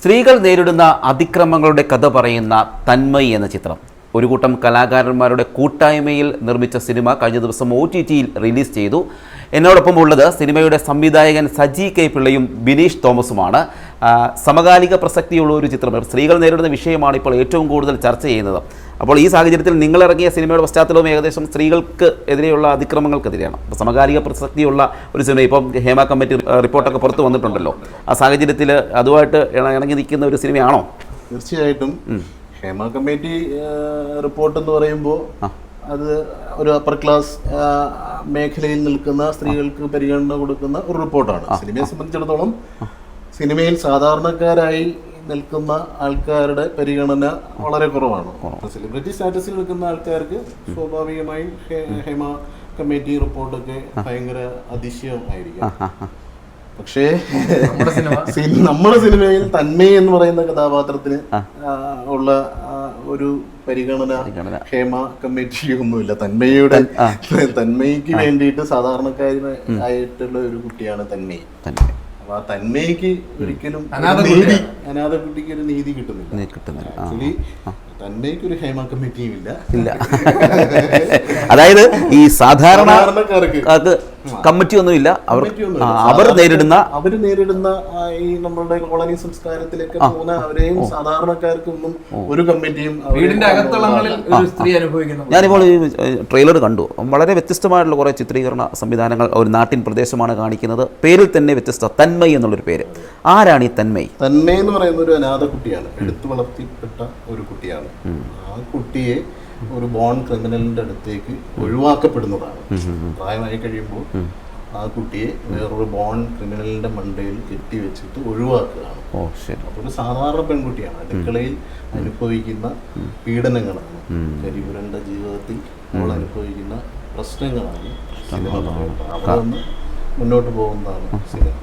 സ്ത്രീകൾ നേരിടുന്ന അതിക്രമങ്ങളുടെ കഥ പറയുന്ന തന്മയി എന്ന ചിത്രം. ഒരു കൂട്ടം കലാകാരന്മാരുടെ കൂട്ടായ്മയിൽ നിർമ്മിച്ച സിനിമ കഴിഞ്ഞ ദിവസം ഒ ടി ടിയിൽ റിലീസ് ചെയ്തു. എന്നോടൊപ്പം ഉള്ളത് സിനിമയുടെ സംവിധായകൻ സജി കെ പിള്ളയും ബിനീഷ് തോമസുമാണ്. സമകാലിക പ്രസക്തിയുള്ള ഒരു ചിത്രം സ്ത്രീകൾ നേരിടുന്ന വിഷയമാണ് ഇപ്പോൾ ഏറ്റവും കൂടുതൽ ചർച്ച ചെയ്യുന്നത്. അപ്പോൾ ഈ സാഹചര്യത്തിൽ നിങ്ങളിറങ്ങിയ സിനിമയുടെ പശ്ചാത്തലവും ഏകദേശം സ്ത്രീകൾക്ക് എതിരെയുള്ള അതിക്രമങ്ങൾക്കെതിരെയാണ്. അപ്പോൾ സമകാലിക പ്രസക്തിയുള്ള ഒരു സിനിമ ഇപ്പം ഹേമ കമ്മിറ്റി റിപ്പോർട്ടൊക്കെ പുറത്ത് വന്നിട്ടുണ്ടല്ലോ. ആ സാഹചര്യത്തിൽ അതുമായിട്ട് ഇണ- ഇണങ്ങി നിൽക്കുന്ന ഒരു സിനിമയാണോ? തീർച്ചയായിട്ടും. ഹേമ കമ്മിറ്റി റിപ്പോർട്ട് എന്ന് പറയുമ്പോൾ അത് ഒരു അപ്പർ ക്ലാസ് മേഖലയിൽ നിൽക്കുന്ന സ്ത്രീകൾക്ക് പരിഗണന കൊടുക്കുന്ന ഒരു റിപ്പോർട്ടാണ്. സിനിമയെ സംബന്ധിച്ചിടത്തോളം സിനിമയിൽ സാധാരണക്കാരായി നിൽക്കുന്ന ആൾക്കാരുടെ പരിഗണന വളരെ കുറവാണ്. സെലിബ്രിറ്റി സ്റ്റാറ്റസിൽ നിൽക്കുന്ന ആൾക്കാർക്ക് സ്വാഭാവികമായും ഹേമ കമ്മിറ്റി റിപ്പോർട്ടൊക്കെ ഭയങ്കര അതിശയമായിരിക്കും. പക്ഷേ നമ്മുടെ സിനിമയിൽ തന്മയ എന്ന് പറയുന്ന കഥാപാത്രത്തിന് ഉള്ള ഒരു പരിഗണന ക്ഷേമ ഹേമ കമ്മിറ്റി ഒന്നുമില്ല. തന്മയുടെ തന്മയ്ക്ക് വേണ്ടിയിട്ട് സാധാരണക്കാരി ആയിട്ടുള്ള ഒരു കുട്ടിയാണ് തന്മയി തന്നെ അപ്പൊ ആ തന്മയ്ക്ക് ഒരിക്കലും അനാഥ കുട്ടിക്ക് ഒരു നീതി കിട്ടുന്നില്ല നീ കിട്ടുന്നില്ല. ആക്ച്വലി തന്മയ്ക്ക് ഒരു ഹേമ കമ്മിറ്റിയും ഇല്ല. ഇല്ല. അതായത് ഈ സാധാരണ സാധാരണക്കാർക്ക്. കമ്മിറ്റി ഒന്നുമില്ല അവർ. അവർ നേരിടുന്ന അവർ നേരിടുന്ന ഈ നമ്മളുടെ കോളനി സംസ്കാരത്തിലേക്ക് പോകുന്ന അവരെയും സാധാരണക്കാർക്കൊന്നും ഒരു കമ്മിറ്റിയും വീടിന്റെ അകത്തളങ്ങളിൽ ഒരു സ്ത്രീ അനുഭവിക്കുന്നു. ഞാനിപ്പോൾ ഈ ട്രെയിലർ കണ്ടു. വളരെ വ്യത്യസ്തമായിട്ടുള്ള കുറേ ചിത്രീകരണ സംവിധാനങ്ങൾ ഒരു നാട്ടിൻ പ്രദേശമാണ് കാണിക്കുന്നത്. പേരിൽ തന്നെ വ്യത്യസ്ത തന്മയി എന്നുള്ളൊരു പേര്. ആരാണ് ഈ തന്മയ്? തന്നെ എന്ന് പറയുന്ന ഒരു അനാഥ കുട്ടിയാണ്. എടുത്തു വളർത്തിപ്പെട്ട ഒരു കുട്ടിയാണ്. ആ കുട്ടിയെ ഒരു ബോൺ ക്രിമിനലിന്റെ അടുത്തേക്ക് ഒഴിവാക്കപ്പെടുന്നതാണ്. പ്രായമായി കഴിയുമ്പോൾ ആ കുട്ടിയെ വേറൊരു ബോൺ ക്രിമിനലിന്റെ മണ്ടയിൽ കെട്ടിവെച്ചിട്ട് ഒഴിവാക്കുകയാണ്. ഓ ശരി. അപ്പൊ ഒരു സാധാരണ പെൺകുട്ടിയാണ്. അടുക്കളയിൽ അനുഭവിക്കുന്ന പീഡനങ്ങളാണ്. കരിപുരണ്ട ജീവിതത്തിൽ അവൾ അനുഭവിക്കുന്ന പ്രശ്നങ്ങളാണ്. സിനിമ അവിടെ നിന്ന് മുന്നോട്ട് പോകുന്നതാണ് സിനിമ.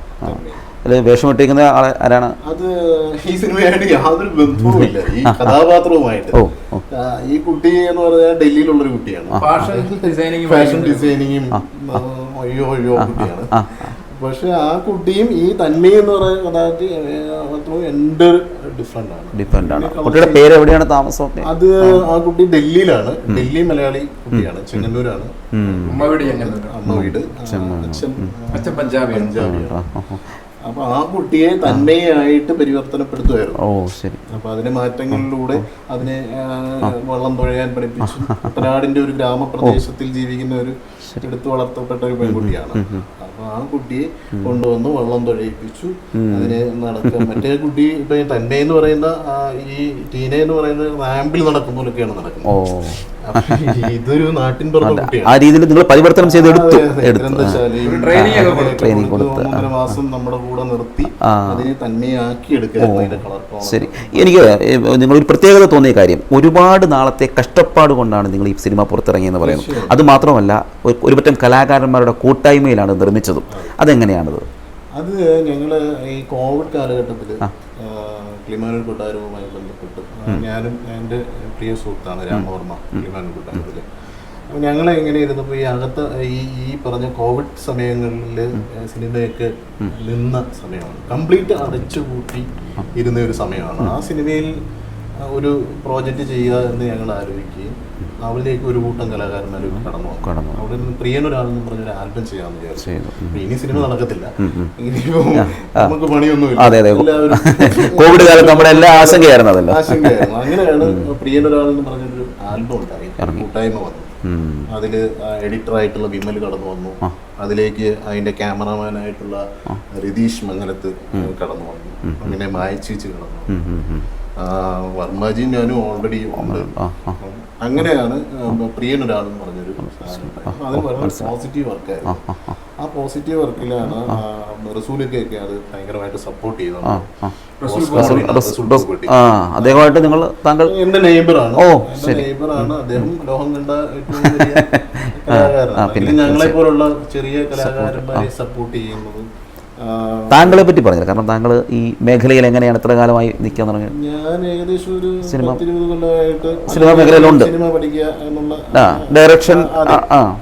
അതിൽ വേഷമിട്ടിരിക്കുന്ന ആളെ ആരാണ്? അത് ഈ സിനിമയായിട്ട് യാതൊരു ബന്ധവുമില്ല ഈ കഥാപാത്രവുമായിട്ട്. ഈ കുട്ടി എന്ന് പറഞ്ഞാൽ ഡൽഹിയിലുള്ള ഒരു കുട്ടിയാണ്. ഫാഷൻ ഡിസൈനിങ് ഫാഷൻ ഡിസൈനിങ്ങും അയ്യോ അയ്യോ കുട്ടിയാണ്. പക്ഷെ ആ കുട്ടിയും ഈ തന്മി എന്ന് പറയുന്ന കഥാപാത്രവും എന്റെ ഡിഫറെന്റ് ആണ്. ഡിഫറെന്റ് ആണ്. കുട്ടിയുടെ പേര് എവിടെയാണ് താമസം? അത് ആ കുട്ടി ഡൽഹിയിലാണ്. ഡൽഹി മലയാളി കുട്ടിയാണ് ചെങ്ങന്നൂരാണ്. അമ്മ വീട് അമ്മ വീട്. അച്ഛൻ പഞ്ചാബിയാണ്. ആ. അപ്പൊ ആ കുട്ടിയെ തന്മയായിട്ട് പരിവർത്തനപ്പെടുത്തുമായിരുന്നു ഓ ശരി. അപ്പൊ അതിനെ മാറ്റങ്ങളിലൂടെ അതിനെ വെള്ളം വള്ളം തുഴയാൻ പഠിപ്പിച്ചു. കുട്ടനാടിന്റെ ഒരു ഗ്രാമപ്രദേശത്തിൽ ജീവിക്കുന്ന ഒരു എടുത്തു വളർത്തപ്പെട്ട ഒരു പെൺകുട്ടിയാണ്. അപ്പൊ ആ കുട്ടിയെ കൊണ്ടുവന്ന് വെള്ളം തുഴയിപ്പിച്ചു അതിനെ നടക്കാൻ മറ്റേ കുട്ടി ഇപ്പൊ തന്നെ എന്ന് പറയുന്ന ഈ ടീന എന്ന് പറയുന്ന റാമ്പിൽ നടക്കുന്ന പോലൊക്കെയാണ് ഓ. നടക്കുന്നത് ഇതൊരു നാട്ടിൻ പുറത്തെ ആ രീതിയിൽ നിങ്ങൾ പരിവർത്തനം ചെയ്ത് എടുത്തു ട്രെയിനിങ് കൊടുത്ത്. മാസം നമ്മുടെ കൂടെ നിർത്തി അതിനെ തന്മയാക്കി ശരി. എനിക്ക് നിങ്ങളൊരു പ്രത്യേകത തോന്നിയ കാര്യം. ഒരുപാട് നാളത്തെ കഷ്ടപ്പാട് കൊണ്ടാണ് നിങ്ങൾ ഈ സിനിമ പുറത്തിറങ്ങിയെന്ന് പറയുന്നത്. അത് മാത്രമല്ല ഒരുപറ്റം കലാകാരന്മാരുടെ കൂട്ടായ്മയിലാണ് നിർമ്മിച്ചതും. അതെങ്ങനെയാണത്? അത് ഞങ്ങൾ ഈ കോവിഡ് കാലഘട്ടത്തിൽ ക്ലിമാനൂർ കൊട്ടാരവുമായി ബന്ധപ്പെട്ട് ഞാനും എന്റെ പ്രിയ സുഹൃത്താണ് രാമവർമ്മ ക്ലിമാനൂർ കൊട്ടാരത്തിൽ അപ്പോൾ ഞങ്ങൾ എങ്ങനെ ഇരുന്നപ്പോൾ ഈ അകത്ത് ഈ ഈ പറഞ്ഞ കോവിഡ് സമയങ്ങളിൽ സിനിമയൊക്കെ നിന്ന സമയമാണ്. കംപ്ലീറ്റ് അടച്ചു അടച്ചുപൂട്ടി ഇരുന്ന ഒരു സമയമാണ്. ആ സിനിമയിൽ ഒരു പ്രോജക്റ്റ് ചെയ്യുക എന്ന് ഞങ്ങൾ ആലോചിക്കുകയും അവരിലേക്ക് ഒരു കൂട്ടം കലാകാരന്മാർ കടന്നു കടന്നു അവിടെ നിന്ന് പ്രിയനൊരാളെന്ന് പറഞ്ഞൊരു ആൽബം ചെയ്യാമെന്ന് വിചാരിച്ചു. ഇനി സിനിമ നടക്കത്തില്ല. നമുക്ക് പണിയൊന്നുമില്ല. അതെ, അതെ. കോവിഡ് കാലത്ത് നമ്മുടെ എല്ലാ ആശങ്കയായിരുന്നു അതല്ലോ. ആശങ്കയായിരുന്നു. അങ്ങനെയാണ് പ്രിയനൊരാളെന്ന് പറഞ്ഞൊരു ആൽബം ഉണ്ടായി. കൂട്ടായ്മ വന്നു. എഡിറ്റർ ആയിട്ടുള്ള വിമൽ കടന്നു വന്നു. അതിലേക്ക് അതിന്റെ ക്യാമറാമാൻ ആയിട്ടുള്ള രതീഷ് മംഗലത്ത് കടന്നു വന്നു. അങ്ങനെ മായച്ചീച്ച് കടന്നു വന്നു. ഞാനും ഓൾറെഡി ഉണ്ട്. അങ്ങനെയാണ് പ്രിയൻ ഒരാളെന്ന് പറഞ്ഞൊരു. അത് വളരെ പോസിറ്റീവ് വർക്കായിരുന്നു ആ പോസിറ്റീവ് വർക്കിലാണ് റസൂലൊക്കെ അത് ഭയങ്കരമായിട്ട് സപ്പോർട്ട് പൂക്കുട്ടി. അദ്ദേഹമായിട്ട് നിങ്ങൾ താങ്കൾ എന്റെ നെയ്ബറാണ് ഓ, നെയ്ബറാണ് അദ്ദേഹം ലോകം കണ്ട കലാകാരനാണ്. ഞങ്ങളെ പോലുള്ള ചെറിയ കലാകാരന്മാരെ സപ്പോർട്ട് ചെയ്യുന്നത്. താങ്കളെ പറ്റി പറഞ്ഞില്ല. കാരണം താങ്കൾ ഈ മേഖലയിൽ എങ്ങനെയാണ് എത്ര കാലമായി നിൽക്കാൻ തുടങ്ങിയത് ഞാൻ ഏകദേശം ഒരു സിനിമ- കൊല്ലമായിട്ട് സിനിമാ മേഖലയിലുണ്ട്. സിനിമ പഠിക്കുക എന്നുള്ള ഡയറക്ഷൻ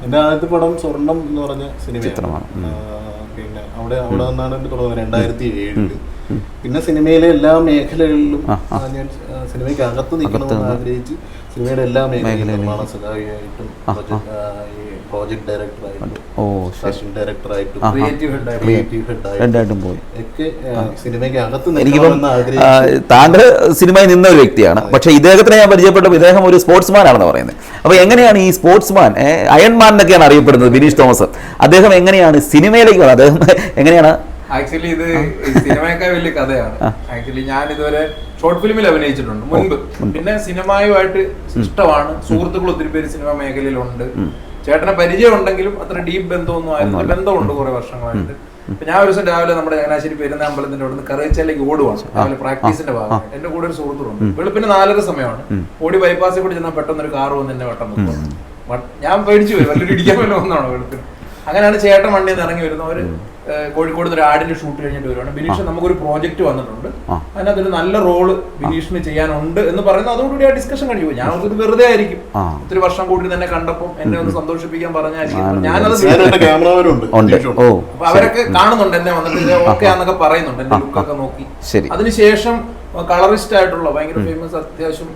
എന്റെ ആദ്യത്തെ പടം സ്വർണം എന്ന് പറഞ്ഞ സിനിമയാണ്. ചിത്രമാണ്. പിന്നെ അവിടെ അവിടെ നിന്നാണ് എന്റെ തുടങ്ങുന്നത് രണ്ടായിരത്തി ഏഴിൽ പിന്നെ സിനിമയിലെ എല്ലാ മേഖലകളിലും ഞാൻ സിനിമയ്ക്ക് അകത്ത് നിൽക്കണമെന്ന് ആഗ്രഹിച്ച് സിനിമയുടെ എല്ലാ മേഖലയിലും സഹായിയായിട്ടും ഈ പ്രോജക്ട് ഡയറക്ടറായിട്ടും ഓ ഫാഷൻ ഡയറക്ടറായിട്ടും ക്രിയേറ്റീവ് ഹെഡായിട്ടും പോയി. ഒക്കെ സിനിമയ്ക്ക് അകത്ത് താങ്കൾ സിനിമയിൽ നിന്ന ഒരു വ്യക്തിയാണ്. പക്ഷെ ഇദ്ദേഹത്തിനെ ഞാൻ പരിചയപ്പെട്ടപ്പോൾ ഇദ്ദേഹം ഒരു സ്പോർട്സ്മാൻ ആണെന്ന് പറയുന്നത്. അപ്പോൾ എങ്ങനെയാണ് ഈ സ്പോർട്സ്മാൻ അയൺമാൻ എന്നൊക്കെയാണ് അറിയപ്പെടുന്നത് ബിനീഷ് തോമസ്? അദ്ദേഹം എങ്ങനെയാണ് സിനിമയിലേക്ക് വന്നത്? അദ്ദേഹം എങ്ങനെയാണ്? ആക്ച്വലി ഇത് സിനിമയൊക്കെ വലിയ കഥയാണ്. ആക്ച്വലി ഞാൻ ഇതുവരെ ഷോർട്ട് ഫിലിമിൽ അഭിനയിച്ചിട്ടുണ്ട്. മുൻപ്. പിന്നെ സിനിമയുമായിട്ട് ഇഷ്ടമാണ്. സുഹൃത്തുക്കൾ ഒത്തിരി പേര് സിനിമ മേഖലയിലുണ്ട്. ചേട്ടനെ പരിചയം ഉണ്ടെങ്കിലും അത്ര ഡീപ്പ് ബന്ധമൊന്നും ആയിരുന്നു ബന്ധമുണ്ട് കുറെ വർഷങ്ങളായിട്ട്. ഞാൻ ഒരു ദിവസം രാവിലെ നമ്മുടെ ചങ്ങനാശ്ശേരി പെരുന്ന അമ്പലത്തിന്റെ അവിടെ നിന്ന് കറിയച്ചാലേക്ക് ഓടുവാണ് രാവിലെ പ്രാക്ടീസിന്റെ ഭാഗം. എന്റെ കൂടെ ഒരു സുഹൃത്തുണ്ട്. വെളുപ്പിന് നാലര സമയമാണ്. ഓടി ബൈപ്പാസിൽ കൂടി ചെന്നാൽ പെട്ടെന്ന് ഒരു കാർ വന്ന് എന്നെ വട്ടം ഞാൻ പേടിച്ചു വരും വല്ലൊരു ഇടിക്കാൻ വല്ല വന്നാണോ വെളുപ്പിന്? അങ്ങനെയാണ് ചേട്ടൻ വണ്ടിയിൽ നിന്ന് ഇറങ്ങി വരുന്നത്. അവർ കോഴിക്കോട് ഒരു ആടിന്റെ ഷൂട്ട് കഴിഞ്ഞിട്ട് വരുവാണ്. ബിനീഷ് നമുക്കൊരു പ്രോജക്റ്റ് വന്നിട്ടുണ്ട്. അതിനകത്തൊരു നല്ല റോൾ ബിനീഷിന് ചെയ്യാനുണ്ട് എന്ന് പറയുന്നത് അതോടുകൂടി ആ ഡിസ്കഷൻ കഴിഞ്ഞു ഞാൻ ഒരു വെറുതെ ആയിരിക്കും. ഒത്തിരി വർഷം കൂടി തന്നെ കണ്ടപ്പോൾ എന്നെ ഒന്ന് സന്തോഷിപ്പിക്കാൻ പറഞ്ഞായിരിക്കും ഞാനത് അപ്പൊ അവരൊക്കെ കാണുന്നുണ്ട് എന്നെ വന്നിട്ട്. ഓക്കെ എന്നൊക്കെ പറയുന്നുണ്ട്. എന്റെ ലുക്കൊക്കെ നോക്കി. അതിനുശേഷം കളറിസ്റ്റ് ആയിട്ടുള്ള ഭയങ്കര ഫേമസ് അത്യാവശ്യം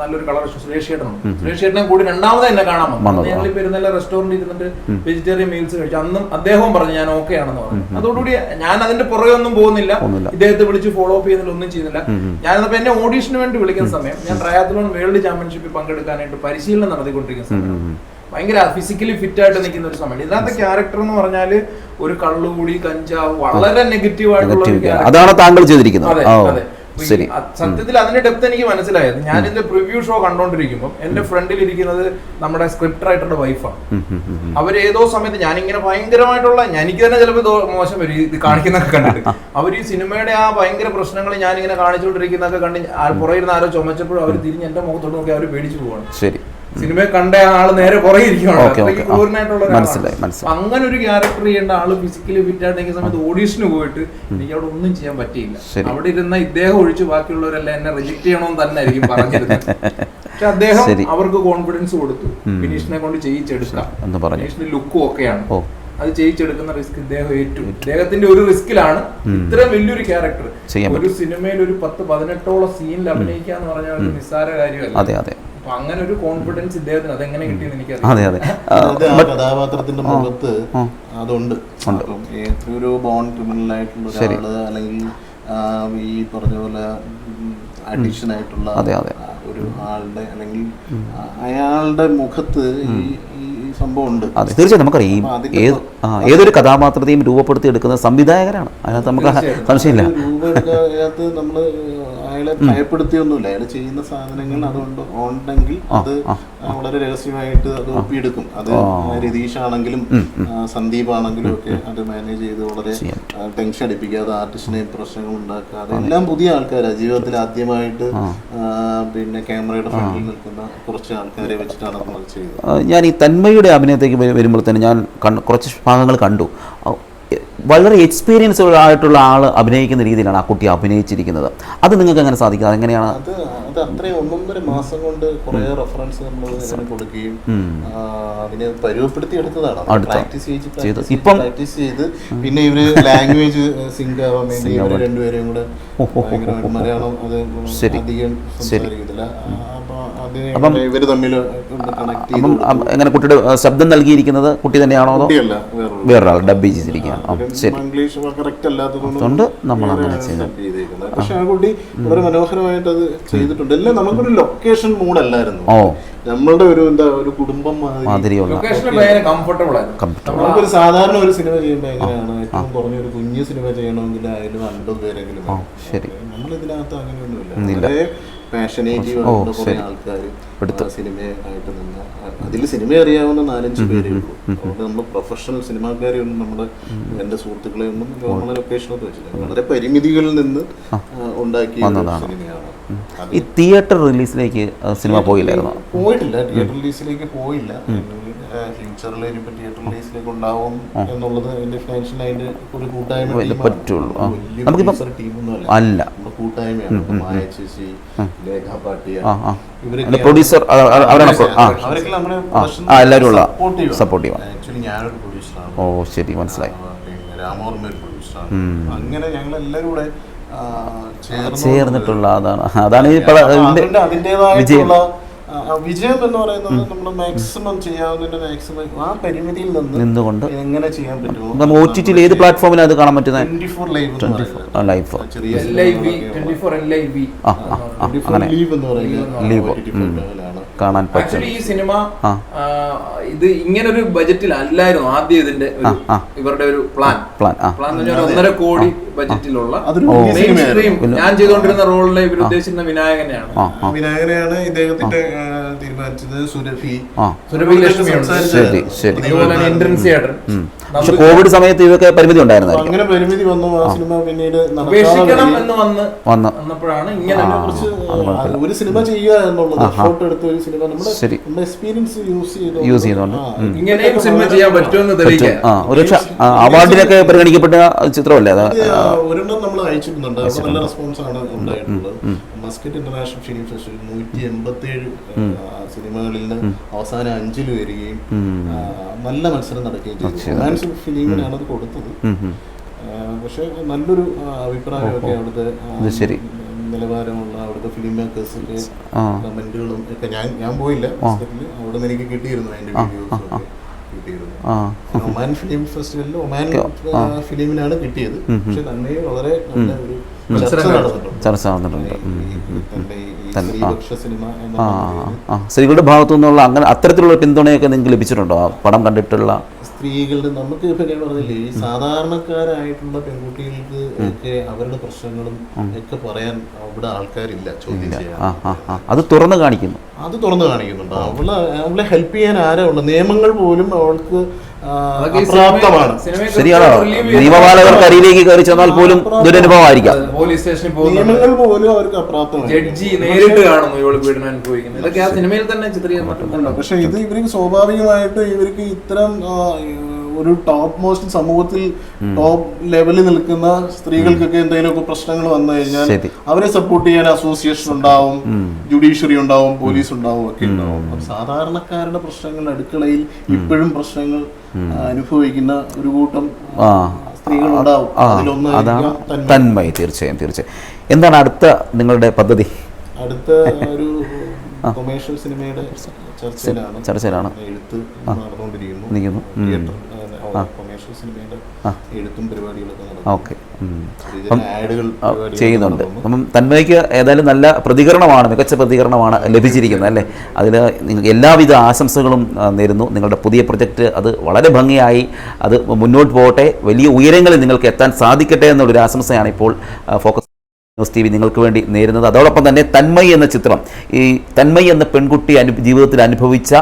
നല്ലൊരു കളറിസ്റ്റ് സുരേഷ് ചേട്ടനുണ്ട് സുരേഷ് ചേട്ടനെ കൂടി രണ്ടാമത് എന്നെ കാണാൻ വന്നു. ഞങ്ങൾ പെരുന്നല്ല റെസ്റ്റോറന്റ് ഇരുന്നിട്ട് വെജിറ്റേറിയൻ മീൽസ് കഴിച്ചു. അന്നും അദ്ദേഹവും പറഞ്ഞു ഞാൻ ഓക്കെ ആണെന്ന് പറഞ്ഞു. അതോടുകൂടി ഞാൻ അതിന്റെ പുറകെ ഒന്നും പോകുന്നില്ല. ഇദ്ദേഹത്തെ വിളിച്ച് ഫോളോ അപ്പ് ചെയ്യുന്നില്ല ഒന്നും ചെയ്യുന്നില്ല. ഞാൻ അപ്പൊ എന്നെ ഓഡീഷന് വേണ്ടി വിളിക്കുന്ന സമയം ഞാൻ ട്രയാത്ലോൺ വേൾഡ് ചാമ്പ്യൻഷിപ്പിൽ പങ്കെടുക്കാനായിട്ട് പരിശീലനം നടത്തിക്കൊണ്ടിരിക്കുന്ന സമയം. ഭയങ്കര ഫിസിക്കലി ഫിറ്റ് ആയിട്ട് നിൽക്കുന്ന ഒരു സമയം. ഇതിനകത്തെ ക്യാരക്ടർ എന്ന് പറഞ്ഞാൽ ഒരു കള്ളുകൂടി കഞ്ചാവ് വളരെ നെഗറ്റീവ് ആയിട്ടുള്ള അതാണ് താങ്കൾ ചെയ്തിരിക്കുന്നത്. അതെ, അതെ. ശരി. സത്യത്തിൽ അതിന്റെ ഡെപ്ത് എനിക്ക് മനസ്സിലായത്. ഞാൻ ഇതിന്റെ പ്രിവ്യൂ ഷോ കണ്ടോണ്ടിരിക്കുമ്പോൾ എന്റെ ഫ്രണ്ടിൽ ഇരിക്കുന്നത് നമ്മുടെ സ്ക്രിപ്റ്റ് റൈറ്ററുടെ വൈഫാണ് അവർ ഏതോ സമയത്ത് ഞാനിങ്ങനെ ഭയങ്കരമായിട്ടുള്ള എനിക്ക് തന്നെ ചിലപ്പോൾ മോശം വരും ഇത് കാണിക്കുന്നൊക്കെ കണ്ടിട്ട്. അവർ ഈ സിനിമയുടെ ആ ഭയങ്കര പ്രശ്നങ്ങൾ ഞാനിങ്ങനെ കാണിച്ചുകൊണ്ടിരിക്കുന്നതൊക്കെ കണ്ട് പുറയിരുന്ന ആരോ ചുമച്ചപ്പോഴും അവർ തിരിഞ്ഞ് എന്റെ മുഖത്തോട്ട് നോക്കി അവർ പേടിച്ചു പോവാണ്. ശരി. സിനിമയെ കണ്ട ആൾ നേരെ പുറകെ ഇരിക്കുകയാണ്. മനസ്സിലായി, മനസ്സിലായി. അങ്ങനെ ഒരു ക്യാരക്ടർ ചെയ്യേണ്ട ആൾ ഫിസിക്കലി ഫിറ്റ് ആയിട്ട് സമയത്ത് ഓഡീഷന് പോയിട്ട് എനിക്ക് അവിടെ ഒന്നും ചെയ്യാൻ പറ്റിയില്ല. അവിടെ ഇരുന്ന ഇദ്ദേഹം ഒഴിച്ച് ബാക്കിയുള്ളവരെല്ലാം എന്നെ റിജക്ട് ചെയ്യണമെന്ന് തന്നെ ആയിരിക്കും പറഞ്ഞിരുന്നത്. പക്ഷെ അദ്ദേഹം അവർക്ക് കോൺഫിഡൻസ് കൊടുത്തു. ബിനീഷിനെ കൊണ്ട് ചെയ്യിച്ചെടുക്കാം. ബിനീഷിന്റെ ലുക്കും ഒക്കെയാണ് അത് ചെയ്യിച്ചെടുക്കുന്ന റിസ്ക് ഇദ്ദേഹം ഏറ്റു. ഇദ്ദേഹത്തിന്റെ ഒരു റിസ്കിലാണ് ഇത്രയും വലിയൊരു ക്യാരക്ടർ ഒരു സിനിമയിൽ ഒരു പത്ത് പതിനെട്ടോളം സീനിൽ അഭിനയിക്കുക എന്ന് പറഞ്ഞാൽ നിസ്സാര കാര്യമല്ല. അങ്ങനെ ഒരു കോൺഫിഡൻസ് ഇദ്ദേഹത്തിന് അതെങ്ങനെ കിട്ടിയെന്ന് എനിക്കറിയാം അതെ അതെ. ആ, കഥാപാത്രത്തിന്റെ മുഖത്ത് അതുണ്ട്. അപ്പം ഒരു ബോൺ ക്രിമിനൽ ആയിട്ടുള്ള ഒരാൾ അല്ലെങ്കിൽ ഈ പറഞ്ഞ പോലെ അഡിക്ഷൻ ആയിട്ടുള്ള ഒരു ആളുടെ അല്ലെങ്കിൽ അയാളുടെ മുഖത്ത് ഈ ഈ ഈ സംഭവം ഉണ്ട്. അതെ. തീർച്ചയായും നമുക്കറിയാം. ഏത് ഏതൊരു കഥാപാത്രത്തെയും രൂപപ്പെടുത്തി എടുക്കുന്ന സംവിധായകരാണ്. അതിനകത്ത് നമുക്ക് സംശയമില്ല. രൂപത്തിനകത്ത് നമ്മൾ അയാളെ ഭയപ്പെടുത്തിയൊന്നുമില്ല. അയാൾ ചെയ്യുന്ന സാധനങ്ങൾ അതുകൊണ്ട് ഉണ്ടെങ്കിൽ അത് വളരെ രഹസ്യമായിട്ട് അത് ഒപ്പിയെടുക്കും. അത് രതീഷ് ആണെങ്കിലും സന്ദീപ് ആണെങ്കിലും ഒക്കെ അത് മാനേജ് ചെയ്ത് വളരെ ടെൻഷൻ അടിപ്പിക്കാതെ ആർട്ടിസ്റ്റിനെ പ്രശ്നങ്ങൾ ഉണ്ടാക്കാതെ എല്ലാം പുതിയ ആൾക്കാരാണ് ജീവിതത്തിൽ ആദ്യമായിട്ട് പിന്നെ ക്യാമറയുടെ ഫ്രണ്ടിൽ നിൽക്കുന്ന കുറച്ച് ആൾക്കാരെ വെച്ചിട്ടാണ് നമ്മൾ ചെയ്തത്. ഞാൻ ഈ തന്മയുടെ അഭിനയത്തേക്ക് വരുമ്പോൾ തന്നെ ഞാൻ കുറച്ച് ഭാഗങ്ങൾ കണ്ടു. വളരെ എക്സ്പീരിയൻസ് ആയിട്ടുള്ള ആൾ അഭിനയിക്കുന്ന രീതിയിലാണ് ആ കുട്ടി അഭിനയിച്ചിരിക്കുന്നത്. അത് നിങ്ങൾക്ക് എങ്ങനെ സാധിക്കും? അതെങ്ങനെയാണ്? അത് അത് അത്രയും ഒന്നൊന്നര മാസം കൊണ്ട് കുറേ റെഫറൻസ് നമ്മൾ കൊടുക്കുകയും ആ, അതിനെ പരുവപ്പെടുത്തി എടുത്തതാണ് പ്രാക്ടീസ് ചെയ്ത്. ഇപ്പം- പ്രാക്ടീസ് ചെയ്ത് പിന്നെ ഇവർ ലാംഗ്വേജ് സിങ്ക് ആവാൻ വേണ്ടി ഇവർ രണ്ടുപേരെയും കൂടെ മലയാളം അത്. അധികം. സംസാരിക്കത്തില്ല. അപ്പൊ ഇവർ തമ്മിൽ എങ്ങനെ കുട്ടിയുടെ ശബ്ദം നൽകിയിരിക്കുന്നത് കുട്ടി തന്നെയാണോ അതോ വേറൊരാൾ ഡബ് ചെയ്തിരിക്കുകയാണ് ശരി. അതുകൊണ്ട് നമ്മൾ അങ്ങനെ ചെയ്തു. പക്ഷെ ആ കുട്ടി വളരെ മനോഹരമായിട്ട് അത് ചെയ്തിട്ടുണ്ട്. എല്ലാം നമുക്കൊരു ലൊക്കേഷൻ മൂഡല്ലായിരുന്നു ഓ. നമ്മളുടെ ഒരു എന്താ ഒരു കുടുംബം മാതിരി. മാതിരിയുള്ള. Comfortable. നമുക്കൊരു സാധാരണ ഒരു സിനിമ ചെയ്യുമ്പോൾ എങ്ങനെയാണ്? ഏറ്റവും കുറഞ്ഞ ഒരു കുഞ്ഞു സിനിമ ചെയ്യണമെങ്കിൽ അതിൽ അൻപത് പേരെങ്കിലും. ശരി. നമ്മൾ ഇതിനകത്ത് അങ്ങനെയൊന്നുമില്ല. പാഷനേറ്റീവ് ആയിട്ടുള്ള കുറെ ആൾക്കാർ സിനിമയായിട്ട് നിന്ന്. അതിൽ സിനിമ അറിയാവുന്ന നാലഞ്ച് പേരേ ഉള്ളൂ. അതുകൊണ്ട് നമ്മൾ പ്രൊഫഷണൽ സിനിമാക്കാരെ ഒന്നും നമ്മുടെ എന്റെ സുഹൃത്തുക്കളെ ഒന്നും നമ്മളെ ലൊക്കേഷനൊക്കെ വെച്ചില്ല. വളരെ പരിമിതികളിൽ നിന്ന് ഉണ്ടാക്കിയ സിനിമയാണ്. ഈ തിയേറ്റർ റിലീസിലേക്ക് സിനിമ പോയില്ലായിരുന്നു? പോയിട്ടില്ല. തിയേറ്റർ റിലീസിലേക്ക് പോയില്ല. ഫ്യൂച്ചറിൽ ഇനിയിപ്പോ തിയേറ്റർ റിലീസിലേക്ക് ഉണ്ടാവും എന്നുള്ളത് അതിന്റെ ഒരു കൂട്ടായ്മ. പറ്റുള്ളൂ. ടീമൊന്നുമല്ല. അല്ല. നമ്മുടെ കൂട്ടായ്മയാണ്. ഇപ്പൊ മായ ചേച്ചി ലേഖ പാട്ടിയ. ആ ആ. ഇവരൊക്കെ പ്രൊഡ്യൂസർ അവരാണ് ആ. എല്ലാവരും ഉള്ള സപ്പോർട്ടീവ്. ആക്ച്വലി ഞാനൊരു പ്രൊഡ്യൂസറാണ് ഓ ശരി മനസ്സിലായി. പ്രൊഡ്യൂസറാണ് അങ്ങനെ ഞങ്ങൾ എല്ലാവരും കൂടെ ചേർന്നിട്ടുള്ള അതാണ്. അതാണ് ഈ വിജയം. വിജയം എന്ന് പറയുന്നത് നമ്മൾ മാക്സിമം ചെയ്യാവുന്നതിന്റെ മാക്സിമം ആ പരിമിതിയിൽ നിന്ന് നിന്നുകൊണ്ട് എങ്ങനെ ചെയ്യാൻ പറ്റുമോ നമ്മൾ ഒ ടി ടിയിൽ ഏത് പ്ലാറ്റ്ഫോമിലാണ് അത് കാണാൻ പറ്റുന്നത് twenty four live twenty four L I V ആ ആ ആ അങ്ങനെ. Leave leave. കാണാൻ പറ്റും. ഈ സിനിമ ഇത് ഇങ്ങനെ ഒരു ഇങ്ങനൊരു ബജറ്റിൽ അല്ലായിരുന്നു ആദ്യം ഇതിന്റെ ഇവരുടെ ഒരു പ്ലാൻ പ്ലാൻ പ്ലാൻ ഒന്നര കോടി ബജറ്റിലുള്ള ഞാൻ ചെയ്തുകൊണ്ടിരുന്ന റോളിലെ ഇവർ ഉദ്ദേശിക്കുന്ന വിനായകനെയാണ്. വിനായകനെയാണ് ഇദ്ദേഹത്തിന്റെ തീരുമാനിച്ചത് സുരഭി. ആ. ലക്ഷ്മി ഉണ്ട് ശരി ശരി. പക്ഷെ കോവിഡ് സമയത്ത് ഇതൊക്കെ പരിമിതി ഉണ്ടായിരുന്നു അങ്ങനെ പരിമിതി വന്നു. ആ സിനിമ പിന്നീട് ഉപേക്ഷിക്കണം എന്ന് വന്ന് വന്ന്. വന്നപ്പോഴാണ് ഇങ്ങനെ. കുറച്ച് ഒരു സിനിമ ചെയ്യുക എന്നുള്ളത് എഫോർട്ട് എടുത്ത ഒരു സിനിമ നമ്മുടെ നമ്മുടെ എക്സ്പീരിയൻസ് യൂസ് ചെയ്ത് യൂസ് ചെയ്തുകൊണ്ട്. ഉം. ഇങ്ങനെയും സിനിമ ചെയ്യാൻ പറ്റുമെന്ന് തെളിയിക്കാൻ ആ ഒരു അവാർഡിനൊക്കെ പരിഗണിക്കപ്പെട്ട ചിത്രമല്ലേ? ഒരെണ്ണം നമ്മൾ അയച്ചിട്ടുണ്ട്. നല്ല റെസ്പോൺസ് ആണ് ഉണ്ടായിട്ടുള്ളത്. മസ്കറ്റ് ഇന്റർനാഷണൽ ഫിലിം ഫെസ്റ്റിവൽ നൂറ്റി എൺപത്തി ഏഴ് സിനിമകളിൽ നിന്ന് അവസാനം അഞ്ചിൽ വരികയും നല്ല മത്സരം നടക്കുകയും ചെയ്തു. റൊമാൻസ് ഫിലിമിനാണ് അത് കൊടുത്തത്. പക്ഷേ നല്ലൊരു അഭിപ്രായമൊക്കെ അവിടുത്തെ ശരി. നിലവാരമുള്ള അവിടുത്തെ ഫിലിം മേക്കേഴ്സിന്റെ കമന്റുകളും ഒക്കെ ഞാൻ ഞാൻ പോയില്ല. അവിടെ നിന്ന് എനിക്ക് കിട്ടിയിരുന്നു അതിന്റെ വീഡിയോസ് ഒമാൻ ഫിലിം ഫെസ്റ്റിവലിൽ ഒമാൻ ഫിലിമിനാണ് കിട്ടിയത്. പക്ഷെ തന്നെ വളരെ നല്ല ഒരു ചർച്ച നടന്നിട്ടുണ്ട്. ആ. സ്ത്രീകളുടെ ഭാഗത്തു നിന്നുള്ള അങ്ങനെ അത്തരത്തിലുള്ള പിന്തുണയൊക്കെ നിങ്ങൾക്ക് ലഭിച്ചിട്ടുണ്ടോ? ആ പടം കണ്ടിട്ടുള്ള സ്ത്രീകളുടെ നമുക്ക് ഇപ്പൊ ഞാൻ പറഞ്ഞില്ലേ ഈ സാധാരണക്കാരായിട്ടുള്ള പെൺകുട്ടികൾക്ക് ഒക്കെ അവരുടെ പ്രശ്നങ്ങളും ഒക്കെ പറയാൻ അവിടെ ആൾക്കാരില്ല ചോദ്യം ചെയ്യാൻ. അത് തുറന്നു കാണിക്കുന്നു. അത് തുറന്നു കാണിക്കുന്നുണ്ട്. അവളെ അവളെ ഹെൽപ്പ് ചെയ്യാൻ ആരാ ഉള്ളത്? നിയമങ്ങൾ പോലും അവൾക്ക് അപ്രാപ്തമാണ്. ശരിയാണോ. നിയമപാലകർക്ക് അരിയിലേക്ക് കയറി ചെന്നാൽ പോലും ദുരനുഭവമായിരിക്കാം. പോലീസ് സ്റ്റേഷനിൽ പോകുന്ന ജഡ്ജി നേരിട്ട് കാണുന്നു ഇവൾ പീഡനം അനുഭവിക്കുന്നത്. ഇതൊക്കെ ആ സിനിമയിൽ തന്നെ ചിത്രീകരണം പക്ഷെ ഇത് ഇവർക്ക് സ്വാഭാവികമായിട്ട് ഇവർക്ക് ഇത്തരം ഒരു ടോപ്പ് മോസ്റ്റ് സമൂഹത്തിൽ ടോപ്പ് ലെവലിൽ നിൽക്കുന്ന സ്ത്രീകൾക്കൊക്കെ എന്തെങ്കിലുമൊക്കെ പ്രശ്നങ്ങൾ വന്നു കഴിഞ്ഞാൽ അവരെ സപ്പോർട്ട് ചെയ്യാൻ അസോസിയേഷൻ ഉണ്ടാവും ജുഡീഷ്യറി ഉണ്ടാവും പോലീസ് ഉണ്ടാവും ഒക്കെ ഉണ്ടാവും. സാധാരണക്കാരുടെ പ്രശ്നങ്ങൾ അടുക്കളയിൽ ഇപ്പോഴും പ്രശ്നങ്ങൾ അനുഭവിക്കുന്ന ഒരു കൂട്ടം അതാണ് തന്മ. തന്മയി. തീർച്ചയായും തീർച്ചയായും. എന്താണ് അടുത്ത നിങ്ങളുടെ പദ്ധതി? അടുത്ത ഒരു കൊമേഴ്ഷ്യൽ സിനിമയുടെ ചർച്ചയിലാണ്. ചർച്ചയിലാണ്. എഴുത്ത് നടന്നുകൊണ്ടിരിക്കുന്നു. ഓക്കെ. ചെയ്യുന്നുണ്ട്. അപ്പം തന്മയ്ക്ക് ഏതായാലും നല്ല പ്രതികരണമാണ് മികച്ച പ്രതികരണമാണ് ലഭിച്ചിരിക്കുന്നത് അല്ലേ? അതിൽ നിങ്ങൾക്ക് എല്ലാവിധ ആശംസകളും നേരുന്നു. നിങ്ങളുടെ പുതിയ പ്രൊജക്റ്റ് അത് വളരെ ഭംഗിയായി അത് മുന്നോട്ട് പോകട്ടെ. വലിയ ഉയരങ്ങളിൽ നിങ്ങൾക്ക് എത്താൻ സാധിക്കട്ടെ എന്നുള്ളൊരു ആശംസയാണ് ഇപ്പോൾ ഫോക്കസ് ന്യൂസ് ടി വി നിങ്ങൾക്ക് വേണ്ടി നേരുന്നത്. അതോടൊപ്പം തന്നെ തന്മയി എന്ന ചിത്രം ഈ തന്മയി എന്ന പെൺകുട്ടി അനു ജീവിതത്തിൽ അനുഭവിച്ച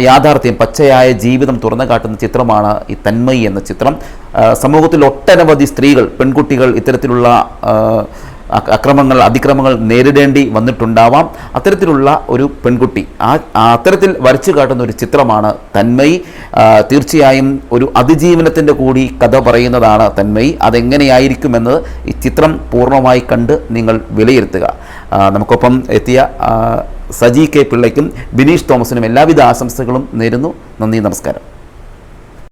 യാഥാർത്ഥ്യം പച്ചയായ ജീവിതം തുറന്നു കാട്ടുന്ന ചിത്രമാണ് ഈ തന്മയി എന്ന ചിത്രം. സമൂഹത്തിൽ ഒട്ടനവധി സ്ത്രീകൾ പെൺകുട്ടികൾ ഇത്തരത്തിലുള്ള അക്രമങ്ങൾ അതിക്രമങ്ങൾ നേരിടേണ്ടി വന്നിട്ടുണ്ടാവാം. അത്തരത്തിലുള്ള ഒരു പെൺകുട്ടി ആ അത്തരത്തിൽ വരച്ചു കാട്ടുന്ന ഒരു ചിത്രമാണ് തന്മയി. തീർച്ചയായും ഒരു അതിജീവനത്തിന്റെ കൂടി കഥ പറയുന്നതാണ് തന്മയി. അതെങ്ങനെയായിരിക്കുമെന്നത് ഈ ചിത്രം പൂർണമായി കണ്ട് നിങ്ങൾ വിലയിരുത്തുക. നമുക്കൊപ്പം എത്തിയ സജി കെ പിള്ളയ്ക്കും ബിനീഷ് തോമസിനും എല്ലാവിധ ആശംസകളും നേരുന്നു. നന്ദി നമസ്കാരം.